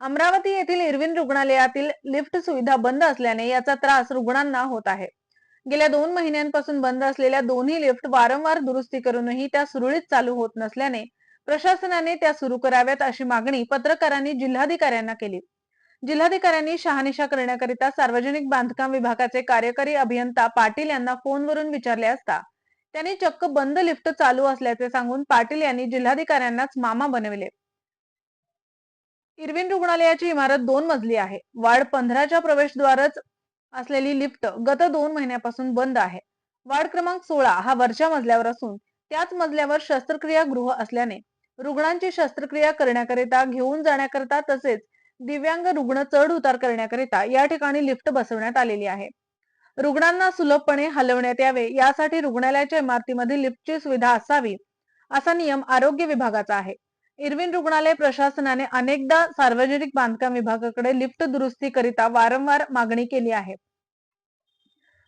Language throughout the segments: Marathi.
अमरावती येथील इरविन रुग्णालयातील लिफ्ट सुविधा बंद असल्याने याचा त्रास रुग्णांना होत आहे. गेल्या दोन महिन्यांपासून बंद असलेल्या दोन्ही लिफ्ट वारंवार दुरुस्ती करूनही त्या सुरळीत चालू होत नसल्याने प्रशासनाने त्या सुरू कराव्यात अशी मागणी पत्रकारांनी जिल्हाधिकाऱ्यांना केली. जिल्हाधिकाऱ्यांनी शहानिशा करण्याकरिता सार्वजनिक बांधकाम विभागाचे कार्यकारी अभियंता पाटील यांना फोनवरून विचारले असता त्यांनी चक्क बंद लिफ्ट चालू असल्याचे सांगून पाटील यांनी जिल्हाधिकाऱ्यांनाच मामा बनविले. इरविन रुग्णालयाची इमारत दोन मजली आहे. वार्ड पंधराच्या प्रवेशद्वारच असलेली लिफ्ट गत दोन महिन्यापासून बंद आहे. वार्ड क्रमांक सोळा हा वरच्या मजल्यावर असून त्याच मजल्यावर शस्त्रक्रिया गृह असल्याने रुग्णांची शस्त्रक्रिया करण्याकरिता घेऊन जाण्याकरिता तसेच दिव्यांग रुग्ण चढ उतार करण्याकरिता या ठिकाणी लिफ्ट बसवण्यात आलेली आहे. रुग्णांना सुलभपणे हलवण्यात यावे यासाठी रुग्णालयाच्या इमारतीमध्ये लिफ्टची सुविधा असावी असा नियम आरोग्य विभागाचा आहे. इरविन रुग्णालय प्रशासनाने अनेकदा सार्वजनिक बांधकाम विभागाकडे लिफ्ट दुरुस्ती करिता वारंवार मागणी केली आहे.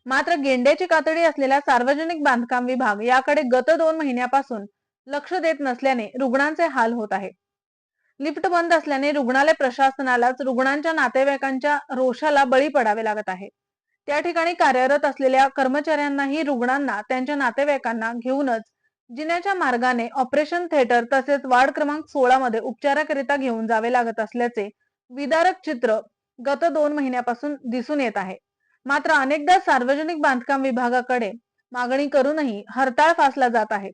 मात्र गेंड्याची कातडी असलेला सार्वजनिक बांधकाम विभाग याकडे गत दोन महिन्यापासून लक्ष देत नसल्याने रुग्णांचे हाल होत आहे. लिफ्ट बंद असल्याने रुग्णालय प्रशासनालाच रुग्णांच्या नातेवाईकांच्या रोषाला बळी पडावे लागत आहे. त्या ठिकाणी कार्यरत असलेल्या कर्मचाऱ्यांनाही रुग्णांना त्यांच्या नातेवाईकांना घेऊनच जिन्याच्या मार्गाने ऑपरेशन थिएटर तसेच वार्ड क्रमांक सोळा मध्ये उपचाराकरिता घेऊन जावे लागत असल्याचे विदारक चित्र गत दोन महिन्यापासून दिसून येत आहे. मात्र अनेकदा सार्वजनिक बांधकाम विभागाकडे मागणी करूनही हरताळ फासला जात आहे.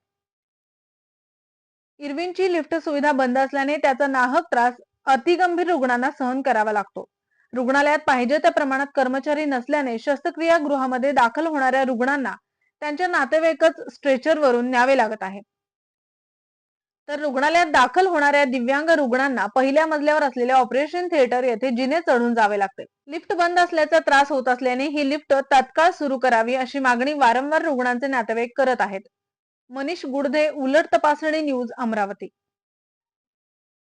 इरविनची लिफ्ट सुविधा बंद असल्याने त्याचा नाहक त्रास अतिगंभीर रुग्णांना सहन करावा लागतो. रुग्णालयात पाहिजे त्या प्रमाणात कर्मचारी नसल्याने शस्त्रक्रिया गृहामध्ये दाखल होणाऱ्या रुग्णांना त्यांच्या नातेवाईकच स्ट्रेचरवरून न्यावे लागत आहे. तर रुग्णालयात दाखल होणाऱ्या दिव्यांग रुग्णांना पहिल्या मजल्यावर असलेल्या ऑपरेशन थिएटर येथे जिने चढून जावे लागते. लिफ्ट बंद असल्याचा त्रास होत असल्याने ही लिफ्ट तात्काळ सुरू करावी अशी मागणी वारंवार रुग्णांचे नातेवाईक करत आहेत. मनीष गुडधे उलट तपासणी न्यूज अमरावती.